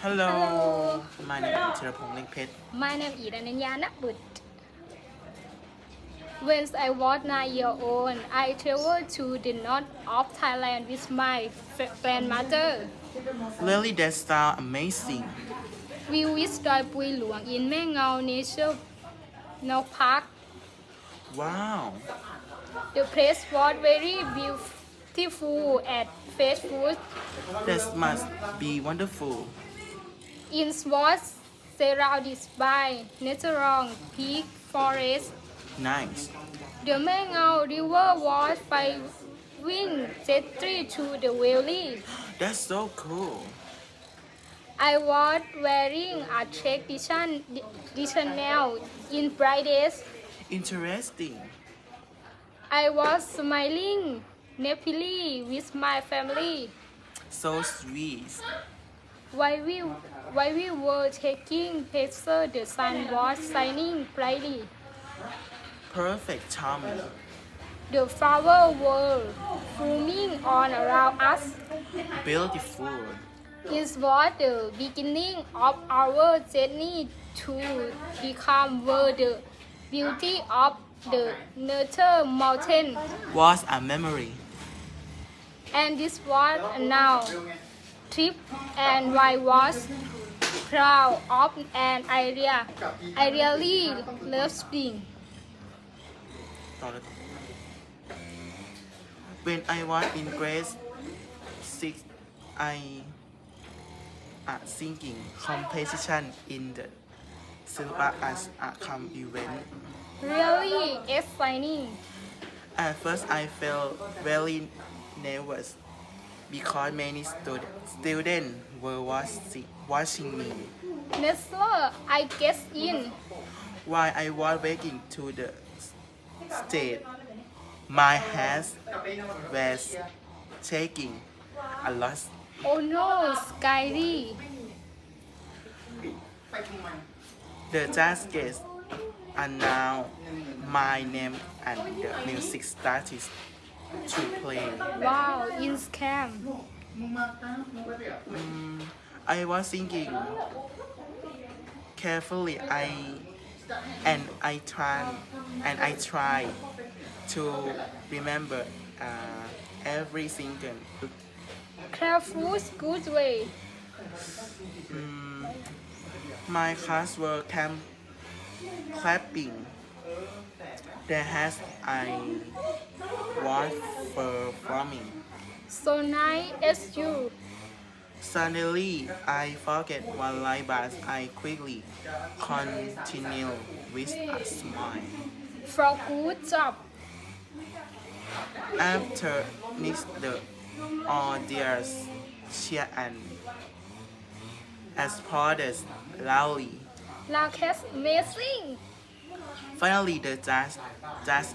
Hello. Hello. My name is Tirapong Lingpit. My name is Ananya Nakbut. When I was nine years old, I traveled to the north of Thailand with my grandmother. Lily, that style amazing. We visited Doi Pui Luang in Mengao National Park. Wow. The place was very beautiful and fresh food. That must be wonderful. It was surrounded by natural peak forest. nice The Mengao River was flowing gently to the valley. that's so cool I was wearing a traditional in brightness. interesting I was smiling happily with my family so sweet while we while we were taking pictures. The sun was shining brightly. perfect charming The flowers were blooming all around us. beautiful It was the beginning of our journey to become where the beauty of the nature mountain. was a memory And this was now trip and I was proud of an idea. I really love spring. When I was in grade 6, I a singing competition in the super as a camp event. Really exciting. At first, I felt very nervous because many stud- students were watching, watching me Next year, I guess in. while I was walking to the stage. My hands were shaking a lot. Oh no, scary. The jazz guest announced my name and the music started to play. Wow, in scam. Mm, I was thinking carefully. I and I try and I try to remember uh, every single. Careful, is good way. Mm, my class were camp clapping. The has I was performing. So nice as you. Suddenly, I forget one line, but I quickly continue with a smile. For good job. After next, the audience cheer and applauded loudly. Like that's amazing. Finally, the judge, judge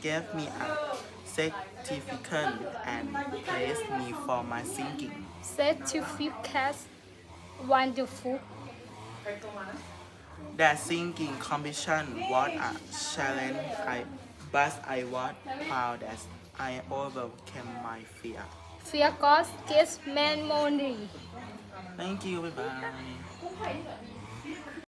gave me a certificate and praised me for my singing. Certificate. Wonderful. That singing competition was a challenge, I, but I was proud that I overcame my fear. Fear God gets man money. Thank you, bye bye.